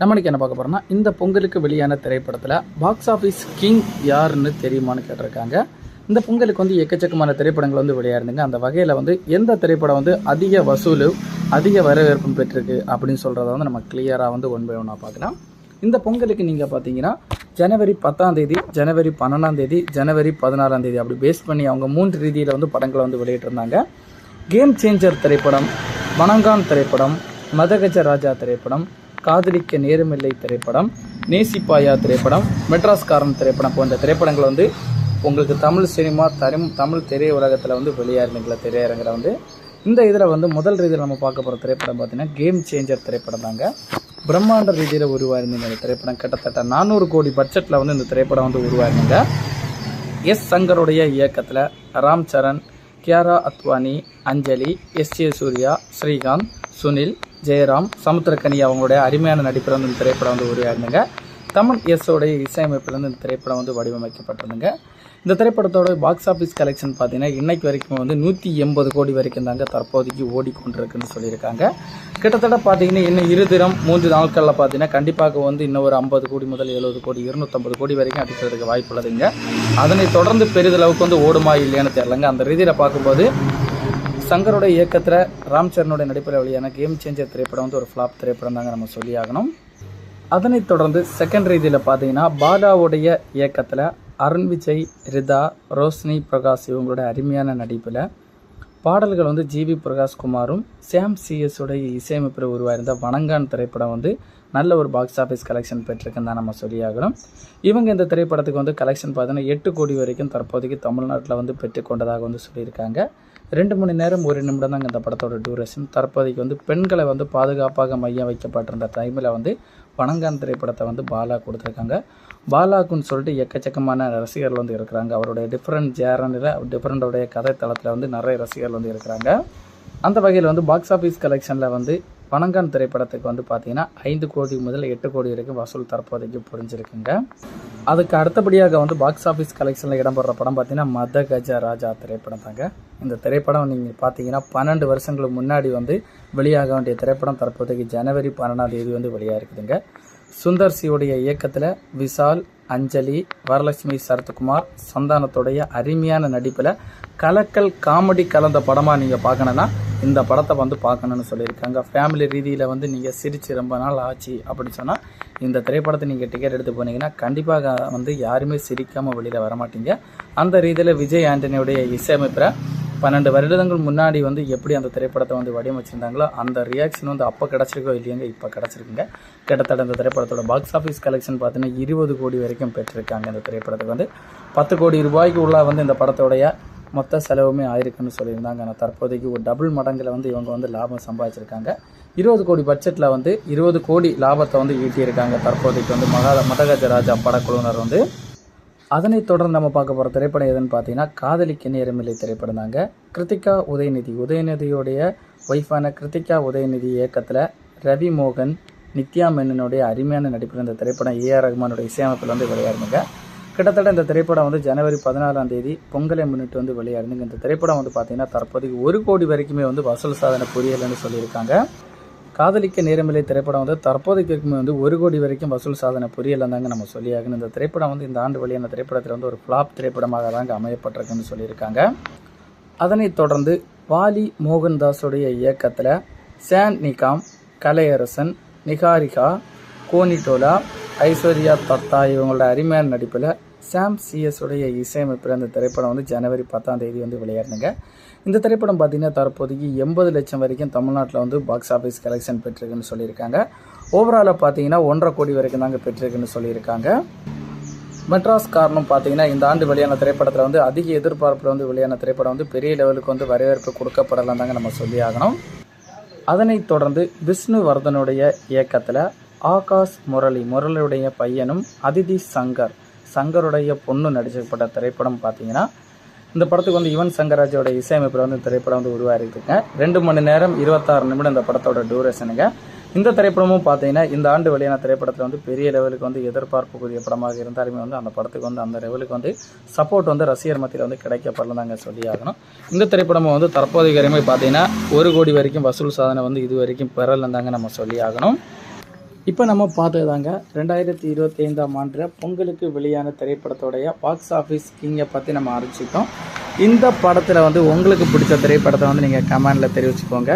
நம்மளுக்கு என்ன பார்க்க போகிறோம்னா இந்த பொங்கலுக்கு வெளியான திரைப்படத்தில் பாக்ஸ் ஆஃபீஸ் கிங் யாருன்னு தெரியுமான்னு கேட்டிருக்காங்க. இந்த பொங்கலுக்கு வந்து எக்கச்சக்கமான திரைப்படங்கள் வந்து விளையாடுங்க அந்த வகையில் வந்து எந்த திரைப்படம் வந்து அதிக வசூல் அதிக வரவேற்பும் பெற்றிருக்கு அப்படின்னு சொல்கிறத வந்து நம்ம கிளியராக வந்து ஒன் பை ஒன்னாக பார்க்கலாம். இந்த பொங்கலுக்கு நீங்கள் பார்த்தீங்கன்னா ஜனவரி பத்தாம் தேதி ஜனவரி பன்னெண்டாம் தேதி ஜனவரி பதினாறாம் தேதி அப்படி பேஸ் பண்ணி அவங்க மூன்று ரீதியில் வந்து படங்களை வந்து வெளியிட்டிருந்தாங்க. கேம் சேஞ்சர் திரைப்படம் வனங்கான் திரைப்படம் மதகஜ ராஜா திரைப்படம் காதலிக்க நேரமில்லை திரைப்படம் நேசிப்பாயா திரைப்படம் மெட்ராஸ்காரன் திரைப்படம் போன்ற திரைப்படங்கள் வந்து உங்களுக்கு தமிழ் சினிமா தரும் தமிழ் திரையுலகத்தில் வந்து வெளியாயிருந்துங்களா திரையரங்கில் வந்து. இந்த இதில் வந்து முதல் ரீதியில் நம்ம பார்க்க போகிற திரைப்படம் பார்த்தீங்கன்னா கேம் சேஞ்சர் திரைப்படம் தாங்க. பிரம்மாண்ட ரீதியில் உருவாயிருந்தீங்க இந்த திரைப்படம். கிட்டத்தட்ட நானூறு கோடி பட்ஜெட்டில் வந்து இந்த திரைப்படம் வந்து உருவாயிருந்தீங்க. எஸ் சங்கருடைய இயக்கத்தில் ராம் சரண் கியாரா அத்வானி அஞ்சலி எஸ் ஏ சூர்யா ஸ்ரீகாந்த் சுனில் ஜெயராம் சமுத்திரக்கனி அவங்களுடைய அருமையான நடிப்பில் வந்து இந்த திரைப்படம் வந்து உருவாயிருந்துங்க. தமன் எஸ்ஸோடைய இசையமைப்பில் வந்து இந்த திரைப்படம் வந்து வடிவமைக்கப்பட்டிருந்துங்க. இந்த திரைப்படத்தோட பாக்ஸ் ஆஃபீஸ் கலெக்ஷன் பார்த்தீங்கன்னா இன்றைக்கு வரைக்கும் வந்து நூற்றி எண்பது கோடி வரைக்கும் தாங்க தற்போதைக்கு ஓடிக்கொண்டிருக்குன்னு சொல்லியிருக்காங்க. கிட்டத்தட்ட பார்த்தீங்கன்னா இன்னும் இரு தினம் மூன்று நாட்களில் பார்த்தீங்கன்னா கண்டிப்பாக வந்து இன்னும் ஒரு ஐம்பது கோடி முதல் எழுபது கோடி இருநூத்தம்பது கோடி வரைக்கும் அடிக்கிறதுக்கு வாய்ப்பு உள்ளதுங்க அதனை தொடர்ந்து பெரிதளவுக்கு வந்து ஓடுமா இல்லையான்னு தெரிலங்க அந்த ரீதியில் பார்க்கும்போது சங்கரோட இயக்கத்தில் ராம் சரணுடைய நடிப்பில் வெளியான கேம் சேஞ்சர் திரைப்படம் வந்து ஒரு ஃப்ளாப் திரைப்படம் தாங்க நம்ம சொல்லி ஆகணும் அதனைத் தொடர்ந்து செகண்ட் ரீதியில் பார்த்தீங்கன்னா பாலாவுடைய இயக்கத்தில் அருண் விஜய் ரிதா ரோஷினி பிரகாஷ் இவங்களோட அருமையான நடிப்பில் பாடல்கள் வந்து ஜிவி பிரகாஷ் குமாரும் சாம் சிஎஸுடைய இசையமைப்பில் உருவாயிருந்த வணங்கான் திரைப்படம் வந்து நல்ல ஒரு பாக்ஸ் ஆஃபீஸ் கலெக்ஷன் பெற்றிருக்குன்னு தான் நம்ம சொல்லியாகணும். இவங்க இந்த திரைப்படத்துக்கு வந்து கலெக்ஷன் பார்த்தீங்கன்னா எட்டு கோடி வரைக்கும் தற்போதைக்கு தமிழ்நாட்டில் வந்து பெற்றுக்கொண்டதாக வந்து சொல்லியிருக்காங்க. ரெண்டு மணி நேரம் ஒரு நிமிடம் தாங்க இந்த படத்தோட டியூரேஷன் தற்போதைக்கு வந்து பெண்களை வந்து பாதுகாப்பாக மையம் வைக்கப்பட்டிருந்த டைமில் வந்து வணங்கான் திரைப்படத்தை வந்து பாலா கொடுத்துருக்காங்க. பாலாக்குன்னு சொல்லிட்டு எக்கச்சக்கமான ரசிகர்கள் வந்து இருக்கிறாங்க. அவருடைய டிஃப்ரெண்ட் ஜேரனில் டிஃப்ரெண்டோடைய கதை தளத்தில் வந்து நிறைய ரசிகர்கள் வந்து இருக்கிறாங்க. அந்த வகையில் வந்து பாக்ஸ் ஆஃபீஸ் கலெக்ஷனில் வந்து வணங்கான் திரைப்படத்துக்கு வந்து பார்த்தீங்கன்னா ஐந்து கோடி முதல் எட்டு கோடி வரைக்கும் வசூல் தற்போதைக்கு புரிஞ்சிருக்குங்க. அதுக்கு அடுத்தபடியாக வந்து பாக்ஸ் ஆஃபீஸ் கலெக்ஷனில் இடம்பெற படம் பார்த்தீங்கன்னா மத கஜ ராஜா திரைப்படம் தாங்க. இந்த திரைப்படம் நீங்கள் பார்த்தீங்கன்னா பன்னெண்டு வருஷங்களுக்கு முன்னாடி வந்து வெளியாக வேண்டிய திரைப்படம் தற்போதைக்கு ஜனவரி பன்னெண்டாம் தேதி வந்து வெளியாக இருக்குதுங்க சுந்தர் சியோடைய இயக்கத்தில் விஷால் அஞ்சலி வரலட்சுமி சரத்குமார் சந்தானத்துடைய அருமையான நடிப்பில் கலக்கல் காமெடி கலந்த படமாக நீங்கள் பார்க்கணுன்னா இந்த படத்தை வந்து பார்க்கணுன்னு சொல்லியிருக்காங்க. ஃபேமிலி ரீதியில் வந்து நீங்கள் சிரித்து ரொம்ப நாள் ஆச்சு அப்படின்னு சொன்னால் இந்த திரைப்படத்தை நீங்கள் டிக்கெட் எடுத்து போனீங்கன்னா கண்டிப்பாக வந்து யாருமே சிரிக்காமல் வெளியில் வர மாட்டீங்க அந்த ரீதியில் விஜய் ஆண்டனியுடைய இசையமைப்பில் பன்னெண்டு வருடங்கள் முன்னாடி வந்து எப்படி அந்த திரைப்படத்தை வந்து வடிவமைச்சிருந்தாங்களோ அந்த ரியாக்ஷன் வந்து அப்போ கிடச்சிருக்கோ இல்லையங்க இப்போ கிடச்சிருக்குங்க. கிட்டத்தட்ட இந்த திரைப்படத்தோட பாக்ஸ் ஆஃபீஸ் கலெக்ஷன் பார்த்தீங்கன்னா இருபது கோடி வரைக்கும் பெற்றிருக்காங்க இந்த திரைப்படத்துக்கு வந்து. பத்து கோடி ரூபாய்க்கு உள்ள வந்து இந்த படத்தோடைய மொத்த செலவுமே ஆயிருக்குன்னு சொல்லியிருந்தாங்க. ஆனால் தற்போதைக்கு ஒரு டபுள் மடங்கில் வந்து இவங்க வந்து லாபம் சம்பாதிச்சிருக்காங்க. இருபது கோடி பட்ஜெட்டில் வந்து இருபது கோடி லாபத்தை வந்து ஈட்டியிருக்காங்க. தற்போதைக்கு வந்து மகா மதகஜராஜா படக்குழுவினர் வந்து. அதனைத் தொடர்ந்து நம்ம பார்க்க போகிற திரைப்படம் எதுன்னு பார்த்தீங்கன்னா காதலிக்க நேரமில்லை திரைப்படம் தாங்க. கிருத்திகா உதயநிதி. உதயநிதியுடைய ஒய்ஃபான கிருத்திகா உதயநிதி இயக்கத்தில் ரவி மோகன் நித்யா மேனனுடைய அருமையான நடிப்பில் இந்த திரைப்படம் ஏஆர் ரஹ்மானுடைய இசையமைப்பில் வந்து விளையாடுங்க கிட்டத்தட்ட இந்த திரைப்படம் வந்து ஜனவரி பதினாலாம் தேதி பொங்கலை முன்னிட்டு வந்து வெளியாடுங்க இந்த திரைப்படம் வந்து பார்த்தீங்கன்னா தற்போதைக்கு ஒரு கோடி வரைக்குமே வந்து வசூல் சாதனை புரியலைன்னு சொல்லியிருக்காங்க. காதலிக்க நேரமில்லை திரைப்படம் வந்து தற்போதைக்கு வந்து ஒரு கோடி வரைக்கும் வசூல் சாதனை புரியலை தாங்க நம்ம சொல்லியாகணும். இந்த திரைப்படம் வந்து இந்த ஆண்டு வெளியான திரைப்படத்தில் வந்து ஒரு ஃப்ளாப் திரைப்படமாக தாங்க அமையப்பட்டிருக்குன்னு சொல்லியிருக்காங்க. அதனைத் தொடர்ந்து வாலி மோகன்தாஸுடைய இயக்கத்தில் சான் நிகாம் கலையரசன் நிகாரிகா கோனிடோலா ஐஸ்வர்யா தத்தா இவங்களோட அருமையான நடிப்பில் சாம் சிஎஸ் உடைய இசையமைப்பில் அந்த திரைப்படம் வந்து ஜனவரி பத்தாம் தேதி வந்து விளையாடுனுங்க இந்த திரைப்படம் பார்த்திங்கன்னா தற்போதைக்கு எண்பது லட்சம் வரைக்கும் தமிழ்நாட்டில் வந்து பாக்ஸ் ஆஃபீஸ் கலெக்ஷன் பெற்றிருக்குன்னு சொல்லியிருக்காங்க. ஓவராலாக பார்த்தீங்கன்னா ஒன்றரை கோடி வரைக்கும் தாங்க பெற்றிருக்குன்னு சொல்லியிருக்காங்க. மெட்ராஸ் காரணம் பார்த்தீங்கன்னா இந்த ஆண்டு வெளியான திரைப்படத்தில் வந்து அதிக எதிர்பார்ப்பில் வந்து வெளியான திரைப்படம் வந்து பெரிய லெவலுக்கு வந்து வரவேற்பு கொடுக்கப்படலாம் தாங்க நம்ம சொல்லி ஆகணும். அதனைத் தொடர்ந்து விஷ்ணு வர்தனுடைய இயக்கத்தில் ஆகாஷ் முரளி முரளியுடைய பையனும் அதிதி சங்கர் சங்கருடைய பொண்ணு நடிக்கப்பட்ட திரைப்படம் பார்த்தீங்கன்னா இந்த படத்துக்கு வந்து யுவன் சங்கராஜோட இசையமைப்பில் வந்து திரைப்படம் வந்து உருவாகிருக்குங்க ரெண்டு மணி நேரம் இருபத்தாறு நிமிடம் இந்த படத்தோட டியூரேஷனுங்க இந்த திரைப்படமும் பார்த்தீங்கன்னா இந்த ஆண்டு வெளியான திரைப்படத்தில் வந்து பெரிய லெவலுக்கு வந்து எதிர்பார்ப்புக்குரிய படமாக இருந்தாலுமே வந்து அந்த படத்துக்கு வந்து அந்த லெவலுக்கு வந்து சப்போர்ட் வந்து ரசிகர் மத்தியில் வந்து கிடைக்கப்படலதாங்க சொல்லி ஆகணும் இந்த திரைப்படமும் வந்து தற்போதைய வரைமே பார்த்தீங்கன்னா ஒரு கோடி வரைக்கும் வசூல் சாதனை வந்து இது வரைக்கும் பெறலந்தாங்க நம்ம சொல்லி ஆகணும் இப்போ நம்ம பார்த்ததாங்க ரெண்டாயிரத்தி இருபத்தி ஐந்தாம் ஆண்டு பொங்கலுக்கு வெளியான திரைப்படத்தோடைய பாக்ஸ் ஆஃபீஸ் கிங்கை பற்றி நம்ம ஆரம்பிச்சிட்டோம் இந்த படத்தில் வந்து உங்களுக்கு பிடிச்ச திரைப்படத்தை வந்து நீங்கள் கமெண்டில் தெரிவிச்சுக்கோங்க.